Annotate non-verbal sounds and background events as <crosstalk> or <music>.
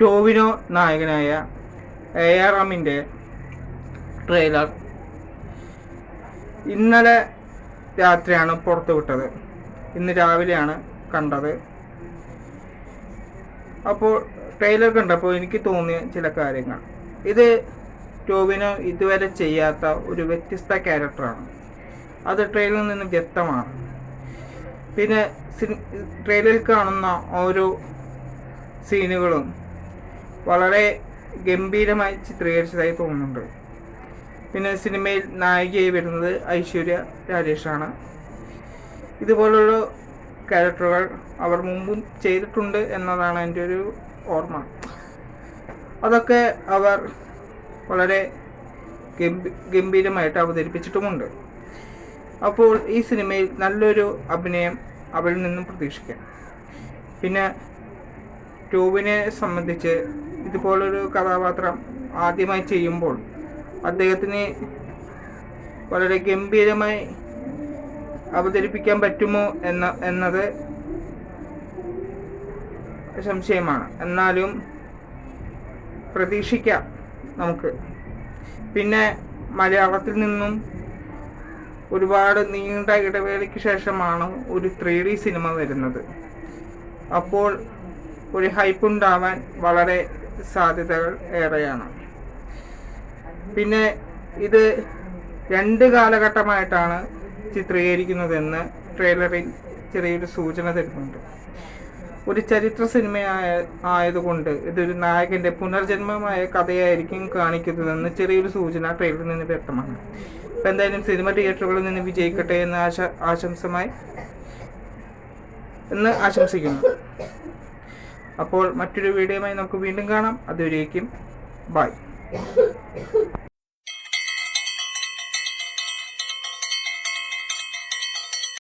ടോവിനോ നായകനായ A R എമ്മിന്റെ trailer ഇന്നലെ രാത്രിയാണ് പുറത്തുവിട്ടത് ഇന്ന് രാവിലെയാണ് കണ്ടത്. അപ്പോൾ ട്രെയിലർ കണ്ടപ്പോൾ എനിക്ക് തോന്നിയ ചില കാര്യങ്ങൾ. ഇത് ടോവിനോ ഇതുവരെ ചെയ്യാത്ത ഒരു വ്യത്യസ്ത ക്യാരക്ടറാണ് അത് ട്രെയിലറിൽ നിന്ന് വ്യക്തമാണ്. പിന്നെ ട്രെയിലറിൽ കാണുന്ന ഓരോ സീനുകളും വളരെ ഗംഭീരമായി ചിത്രീകരിച്ചതായി തോന്നുന്നുണ്ട്. പിന്നെ സിനിമയിൽ നായികയായി വരുന്നത് ഐശ്വര്യ രാജേഷാണ്. ഇതുപോലുള്ള ക്യാരക്ടറുകൾ അവർ മുമ്പും ചെയ്തിട്ടുണ്ട് എന്നതാണ് എന്റെ ഒരു ഓർമ്മ. അതൊക്കെ അവർ വളരെ ഗംഭീ ഗംഭീരമായിട്ട് അവതരിപ്പിച്ചിട്ടുമുണ്ട്. അപ്പോൾ ഈ സിനിമയിൽ നല്ലൊരു അഭിനയം അവരിൽ നിന്നും പ്രതീക്ഷിക്കാം. പിന്നെ ടോവിനെ സംബന്ധിച്ച് ഇതുപോലൊരു കഥാപാത്രം ആദ്യമായി ചെയ്യുമ്പോൾ അദ്ദേഹത്തിന് വളരെ ഗംഭീരമായി അവതരിപ്പിക്കാൻ പറ്റുമോ എന്ന എന്നത് സംശയമാണ്. എന്നാലും പ്രതീക്ഷിക്കാം നമുക്ക്. പിന്നെ മലയാളത്തിൽ നിന്നും ഒരുപാട് നീണ്ട ഇടവേളയ്ക്ക് ശേഷമാണ് ഒരു ത്രീ ഡി സിനിമ വരുന്നത്. അപ്പോൾ ഒരു ഹൈപ്പ് ഉണ്ടാവാൻ വളരെ സാധ്യതകൾ ഏറെയാണ്. പിന്നെ ഇത് രണ്ട് കാലഘട്ടമായിട്ടാണ് ചിത്രീകരിക്കുന്നതെന്ന് ട്രെയിലറിൽ ചെറിയൊരു സൂചന തരുന്നുണ്ട്. ഒരു ചരിത്ര സിനിമയായ ആയതുകൊണ്ട് ഇതൊരു നായകന്റെ പുനർജന്മമായ കഥയായിരിക്കും കാണിക്കുന്നതെന്ന് ചെറിയൊരു സൂചന ട്രെയിലറിൽ നിന്ന് വ്യക്തമാണ്. അപ്പം എന്തായാലും സിനിമ തിയേറ്ററുകളിൽ നിന്ന് വിജയിക്കട്ടെ എന്ന് ആശ ആശംസമായി. എന്ന് ആശംസിക്കുന്നു. അപ്പോൾ മറ്റൊരു വീഡിയോയുമായി നമുക്ക് വീണ്ടും കാണാം. അതുവരേക്കും ബൈ. <laughs>